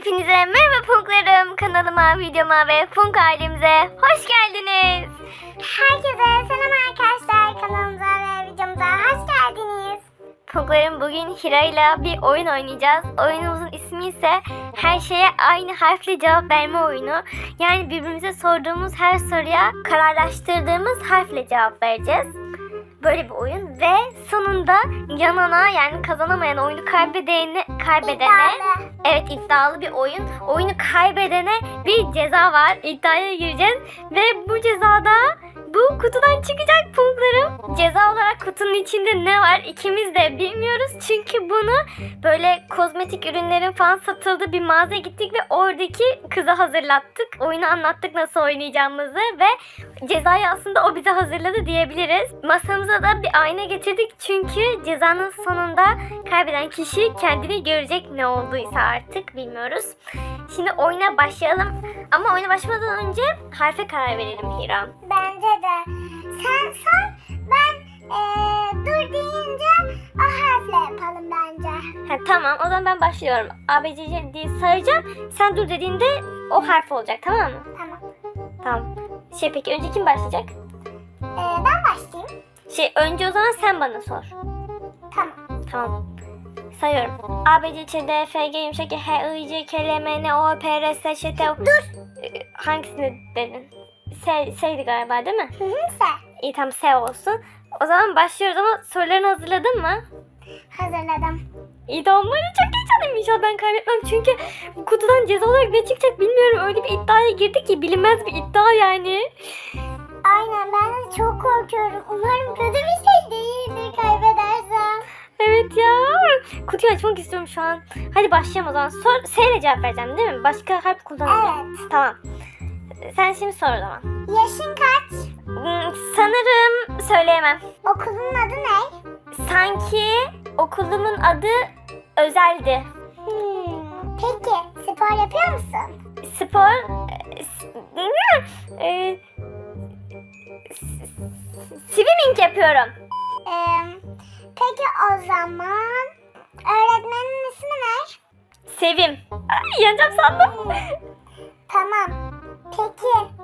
Hepinize merhaba Punklarım. Kanalıma, videoma ve Punk ailemize hoş geldiniz. Herkese selam arkadaşlar. Kanalımıza ve videomuza hoş geldiniz. Punklarım bugün Hira ile bir oyun oynayacağız. Oyunumuzun ismi ise her şeye aynı harfle cevap verme oyunu. Yani birbirimize sorduğumuz her soruya kararlaştırdığımız harfle cevap vereceğiz. Böyle bir oyun ve sonunda yanana yani kazanamayan oyunu kaybedene, kaybedene İddialı. Evet iddialı bir oyun. Oyunu kaybedene bir ceza var. İddiaya gireceğiz. Ve bu cezada bu kutudan çıkacak punklarım. Ceza olarak kutunun içinde ne var ikimiz de bilmiyoruz. Çünkü bunu böyle kozmetik ürünlerin falan satıldığı bir mağazaya gittik ve oradaki kıza hazırlattık. Oyunu anlattık nasıl oynayacağımızı ve cezayı aslında o bize hazırladı diyebiliriz. Masamıza da bir ayna getirdik çünkü cezanın sonunda kaybeden kişi kendini görecek ne olduysa artık bilmiyoruz. Şimdi oyuna başlayalım ama oyuna başlamadan önce harfe karar verelim Hira. Bence de. Sen sor ben eee, dur deyince o harfle yapalım bence. Ha, tamam o zaman ben başlıyorum. A, B, C, C diye sayacağım. Sen dur dediğinde o harf olacak tamam mı? Tamam. Tamam. Şey peki önce kim başlayacak? Eee, ben başlayayım. Şey önce o zaman sen bana sor. Tamam. Tamam. Sayıyorum. A, B, C, Ç, D, F, G, yumuşak, H, I, J, K, L, M, N, O, P, R, S, Ş, T, U. Dur. Ee, Hangisini dedin? S, S'ydi galiba değil mi? Hı hı sen. İyi tamam S olsun. O zaman başlıyoruz ama sorularını hazırladın mı? Hazırladım. İyi tamam hadi çok heyecanlıyım inşallah ben kaybetmem çünkü bu kutudan ceza olarak ne çıkacak bilmiyorum. Öyle bir iddiaya girdik ki bilinmez bir iddia yani. Aynen ben de çok korkuyorum. Umarım kötü bir şey değildir kaybedersem. Evet ya. Kutuyu açmak istiyorum şu an. Hadi başlayalım o zaman. Sor, S ile cevap vereceğim değil mi? Başka harf kullanmayacağım. Evet. Tamam. Sen şimdi sor o zaman. Yaşın kaç? Hmm, Sanırım söyleyemem. Okulun adı ne? Sanki okulumun adı özeldi. Hmm, Peki spor yapıyor musun? Spor... e, s- e, s- Swimming yapıyorum. Ee, peki o zaman öğretmenin ismi ne? Sevim. Ay, yanacağım sandım.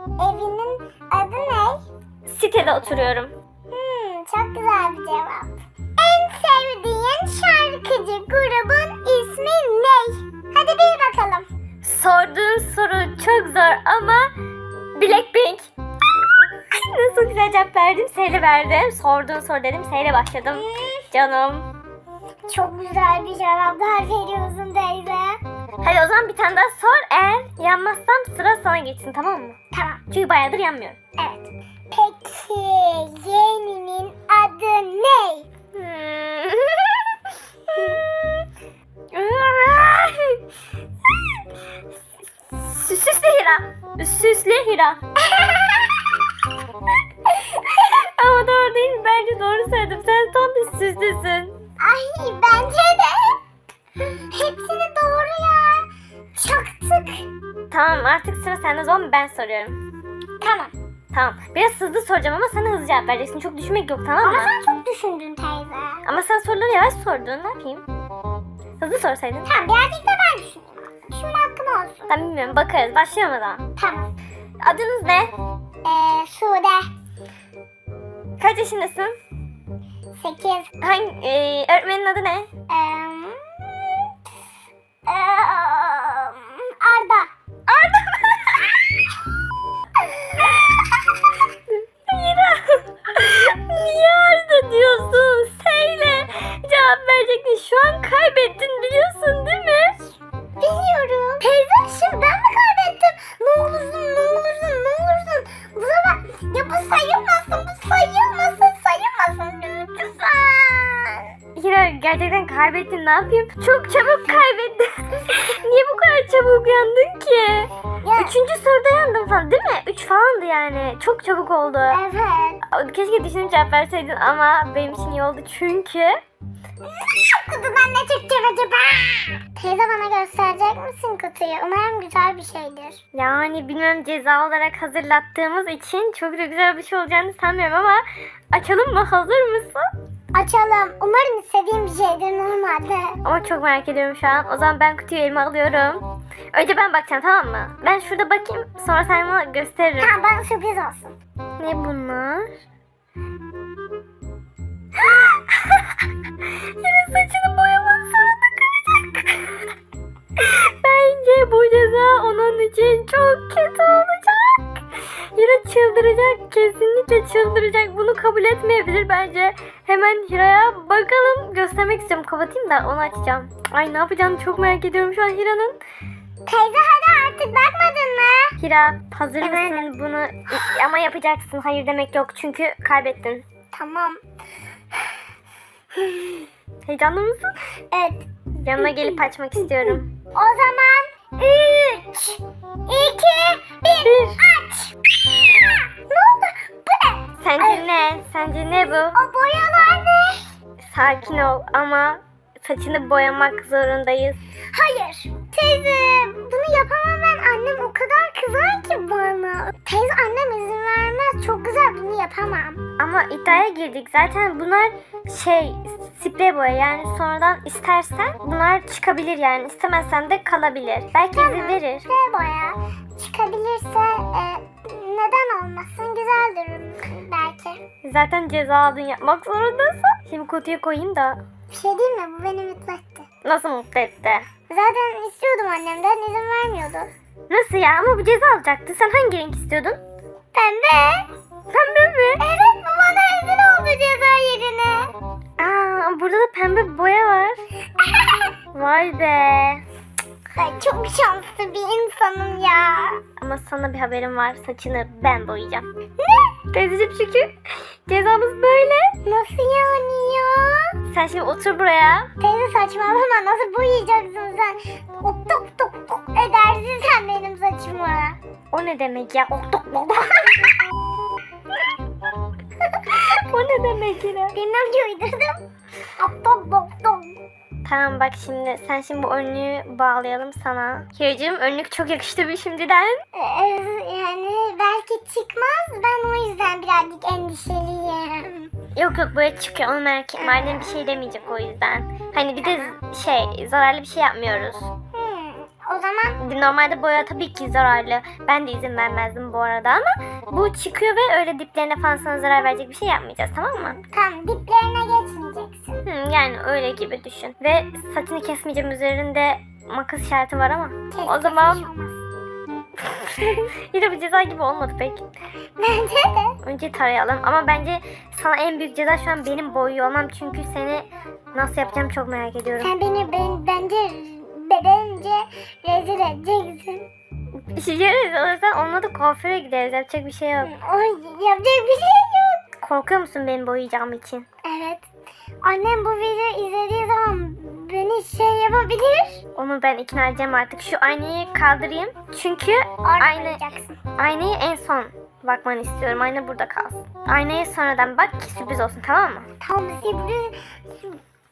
Evinin adı ne? Sitede oturuyorum. Hmm, çok güzel bir cevap. En sevdiğin şarkıcı grubun ismi ne? Hadi bir bakalım. Sorduğun soru çok zor ama Blackpink. Nasıl güzel cevap verdim. Seyle verdim. Sorduğun soru dedim. Seyle başladım. Hmm, Canım. çok güzel bir cevaplar veriyorsun teyze. Hadi o zaman bir tane daha sor. Eğer yanmazsam sıra sana geçsin tamam mı? Tamam. Çünkü bayağıdır yanmıyorum. Evet. Peki yeğeninin adı ne? Süslü Hira. Süslü Hira. Ama doğru değil. Bence doğru söyledim. Sen tam bir süslüsün. Ay bence de. Hepsini doğru ya. Çaktık. Tamam artık sıra sende zaman ben soruyorum. Tamam. Tamam. Biraz hızlı soracağım ama sana hızlı cevap vereceksin. Çok düşünmek yok tamam mı? Ama sen çok düşündün teyze. Ama sen soruları yavaş sordun. Ne yapayım? Hızlı sorsaydın. Tamam birazcık da ben düşüneyim. Düşünme hakkım olsun. Ben bilmiyorum. Bakarız. Başlayalım o zaman. Tamam. Adınız ne? Ee, Sude. Kaç yaşındasın? 8. Hangi, e, öğretmenin adı ne? Eee, gerçekten kaybettin ne yapayım? Çok çabuk kaybettin. Niye bu kadar çabuk uyandın ki? Ya, Üçüncü soruda yandım falan değil mi? Üç falandı yani. Çok çabuk oldu. evet. Keşke düşünüp cevap verseydin ama benim için iyi oldu çünkü Kutudan ne çıkacak acaba? Teyze bana gösterecek misin kutuyu? Umarım güzel bir şeydir. yani bilmem ceza olarak hazırlattığımız için çok da güzel bir şey olacağını sanmıyorum ama açalım mı? Hazır mısın? Açalım. Umarım istediğim bir şeydir normalde. Ama çok merak ediyorum şu an. O zaman ben kutuyu elime alıyorum. Önce ben bakacağım tamam mı? Ben şurada bakayım sonra sen bana gösteririm. Tamam bana sürpriz olsun. Ne bunlar? Yine saçını boyamak zorunda kalacak. Bence bu ceza onun için çok kötü olacak. Hira çıldıracak. Kesinlikle çıldıracak. Bunu kabul etmeyebilir bence. Hemen Hira'ya bakalım. Göstermek istiyorum. Kapatayım da onu açacağım. Ay ne yapacağını çok merak ediyorum şu an Hira'nın. Teyze hadi artık bakmadın mı? Hira hazır Evet. mısın bunu? Ama yapacaksın. Hayır demek yok. Çünkü kaybettin. Tamam. Heyecanlı mısın? Evet. Yanına gelip açmak istiyorum. O zaman 3, 2, 1 Sence ne? Sence ne bu? O boyalar ne? Sakin ol ama saçını boyamak zorundayız. Hayır. Teyze bunu yapamam ben. Annem o kadar kızar ki bana. Teyze annem izin vermez. Çok güzel bunu yapamam. Ama iddiaya girdik. Zaten bunlar şey sprey boya yani sonradan istersen bunlar çıkabilir yani istemezsen de kalabilir. Belki izin verir. Ve boya çıkabilirse e, neden olmasın? Güzel durur belki. Zaten ceza aldın yapmak zorundasın. Şimdi kutuya koyayım da Bir şey değil mi? Bu beni mutlu etti. nasıl mutlu etti? Zaten istiyordum annemden izin vermiyordu. Nasıl ya ama bu ceza alacaktı. Sen hangi renk istiyordun? Pembe. Pembe mi? Evet bu bana rezil oldu ceza yerine. Aa burada da pembe boya var. Vay be. Ay, çok şanslı bir insanım ya. Ama sana bir haberim var. Saçını ben boyayacağım. Ne? Teyzeciğim çünkü cezamız böyle. Nasıl yani ya? Sen şimdi otur buraya. Teyze saçmalama nasıl boyayacaksın sen? Ok tok tok tok edersin sen benim saçımı. O ne demek ya? Oktok oktok. o ne demek yine? Bilmem ki uydurdum. Ok tok tok tok. Tamam bak şimdi sen şimdi bu önlüğü bağlayalım sana. Kiracığım önlük çok yakıştı bir şimdiden. Ee, yani belki çıkmaz. Ben o yüzden birazcık endişeliyim. Yok yok böyle çıkıyor onu merak etme. Annem bir şey demeyecek o yüzden. Hani bir de şey zararlı bir şey yapmıyoruz. Hmm, o zaman Normalde boya tabii ki zararlı. Ben de izin vermezdim bu arada ama bu çıkıyor ve öyle diplerine falan sana zarar verecek bir şey yapmayacağız tamam mı? tam diplerine geçmeyeceksin. Hı, yani öyle gibi düşün. Ve saçını kesmeyeceğim üzerinde makas işareti var ama. Kes, O zaman yine bu ceza gibi olmadı pek. Bence de. Önce tarayalım ama bence sana en büyük ceza şu an benim boyuyor olmam çünkü seni nasıl yapacağım çok merak ediyorum. Sen beni ben, bence bence rezil edeceksin. İşeceğiz olursan olmadı kuaföre gideriz yapacak bir şey yok. Ay yapacak bir şey yok. Korkuyor musun benim boyayacağım için? Evet. Annem bu videoyu izlediği zaman beni şey yapabilir. Onu ben ikna edeceğim artık. Şu aynayı kaldırayım. Çünkü Orada boyayacaksın. aynayı en son bakmanı istiyorum. Ayna burada kalsın. Aynaya sonradan bak ki sürpriz olsun tamam mı? Tam sürpriz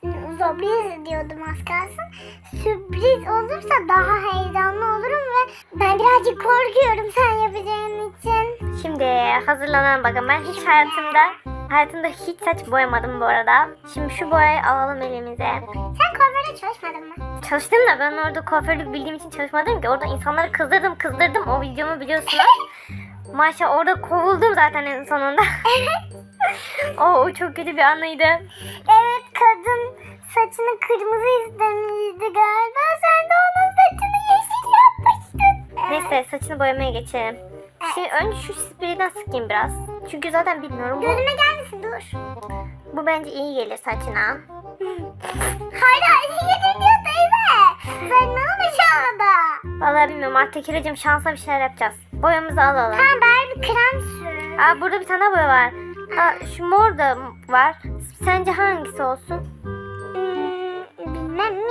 sürpriz diyordum az kalsın. Sürpriz olursa daha heyecanlı olurum ve ben birazcık korkuyorum sen yapacağın için. Şimdi hazırlanan bakın ben hiç hayatımda hayatımda hiç saç boyamadım bu arada. Şimdi şu boyayı alalım elimize. Sen kuaförde çalışmadın mı? Çalıştım da ben orada kuaförlük bildiğim için çalışmadım ki. Orada insanları kızdırdım kızdırdım. O videomu biliyorsunuz. Maşallah orada kovuldum zaten en sonunda. o, o çok kötü bir anıydı. Evet kadın saçını kırmızı istemişti galiba. Sen de onun saçını yeşil yapmıştın. Neyse saçını boyamaya geçelim. Şimdi önce şu spreyden sıkayım biraz. Çünkü zaten bilmiyorum. Bu, Gözüme dur. bu bence iyi gelir saçına. Hayır gelir diyor teyze. Sen ne olmuş orada? Vallahi bilmiyorum artık Hiracığım şansa bir şeyler yapacağız. Boyamızı alalım. Tamam bari bir krem sür. Aa burada bir tane boya var. Aa, şu mor da var. Sence hangisi olsun? Hmm, bilmem mi?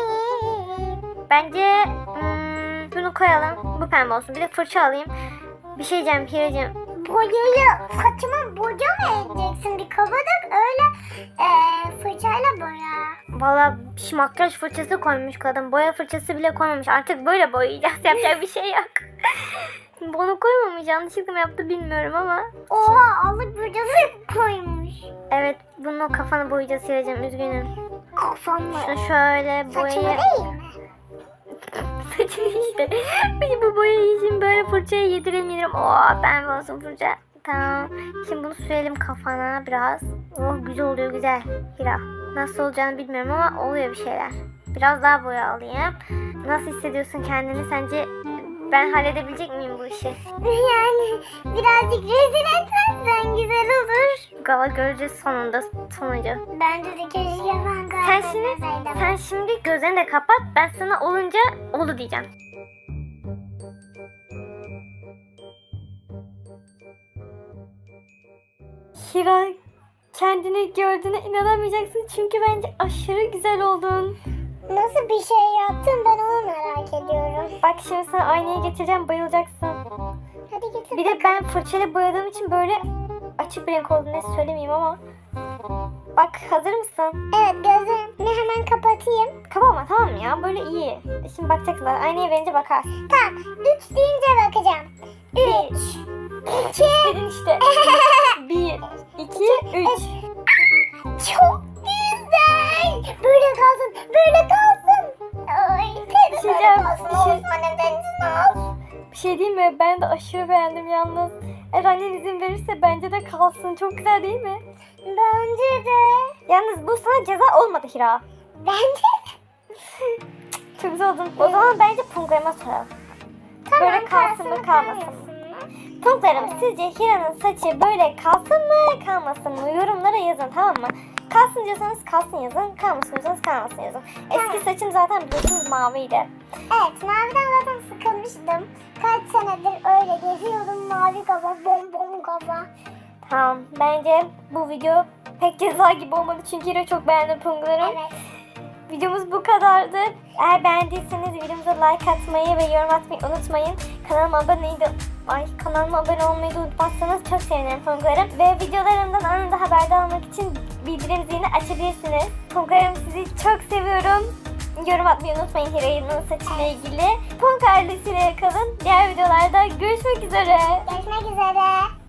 Bence hmm, bunu koyalım. Bu pembe olsun. Bir de fırça alayım. Bir şey diyeceğim Hiracığım. Boyayı saçıma boya mı edeceksin? Bir kabadık öyle e, fırçayla boya. Valla makyaj fırçası koymuş kadın. Boya fırçası bile koymamış. Artık böyle boyayacağız. Yapacak bir şey yok. Bunu koymamış. Yanlışlıkla mı yaptı bilmiyorum ama. Oha alıp böcesi koymuş. Evet bunun kafanı boyayacağız Hiracığım. Üzgünüm. Şunu şöyle Saçımı boyayı... değil mi? Saçını işte. Peki bu boyayı şimdi böyle fırçaya yedirelim. Oo ben olsun fırça. Tamam. Şimdi bunu sürelim kafana biraz. Oh güzel oluyor güzel. Hira. Nasıl olacağını bilmiyorum ama oluyor bir şeyler. Biraz daha boya alayım. Nasıl hissediyorsun kendini? Sence ben halledebilecek miyim bu işi? Yani birazcık rezil etmezsen güzel olur. Gala göreceğiz sonunda sonucu. Bence de keşke ben Sen şimdi, sen şimdi gözlerini de kapat. Ben sana olunca olu diyeceğim. Hira kendini gördüğüne inanamayacaksın çünkü bence aşırı güzel oldun. Nasıl bir şey yaptın ben onu merak ediyorum. Bak şimdi sana aynaya getireceğim bayılacaksın. Hadi getir. Bir de ben fırçayla boyadığım için böyle açık bir renk oldu ne söylemeyeyim ama. Bak hazır mısın? Evet gözlerimi hemen kapatayım. Kapama tamam mı ya böyle iyi. Şimdi bakacaksın aynaya verince bakarsın. Tamam. Üç deyince bakacağım. Üç. İki. Dedin işte. Bir, iki, üç. Çok güzel. Böyle kalsın. Böyle kalsın. Ay, teyze böyle kalsın. bir şey- annem denizini al. Bir şey diyeyim mi? Ben de aşırı beğendim yalnız. Eğer annen izin verirse bence de kalsın. Çok güzel değil mi? Bence de. Yalnız bu sana ceza olmadı Hira. Bence de. Çok güzel oldun. O zaman bence Punklarıma soralım. Böyle kalsın mı kalmasın mı? Punklarım sizce Hira'nın saçı böyle kalsın mı kalmasın mı? Yorumlara yazın tamam mı? Kalsın diyorsanız kalsın yazın. Kalmasın diyorsanız kalmasın yazın. Eski saçım zaten biliyorsunuz maviydi. Evet maviden zaten sıkılmıştım. Kaç senedir öyle geziyordum mavi kafa bom bom kafa. Tamam bence bu video pek ceza gibi olmadı çünkü Hira çok beğendi Punklarım. Evet. Videomuz bu kadardı. Eğer beğendiyseniz videomuza like atmayı ve yorum atmayı unutmayın. Kanalıma abone Ay kanalıma abone olmayı da unutmazsanız çok sevinirim Punklarım. Ve videolarımdan anında haberdar olmak için bildirim zilini açabilirsiniz. Punklarım sizi çok seviyorum. Yorum atmayı unutmayın Hira'nın saçıyla ilgili. Punk ailesiyle kalın. Diğer videolarda görüşmek üzere. Görüşmek üzere.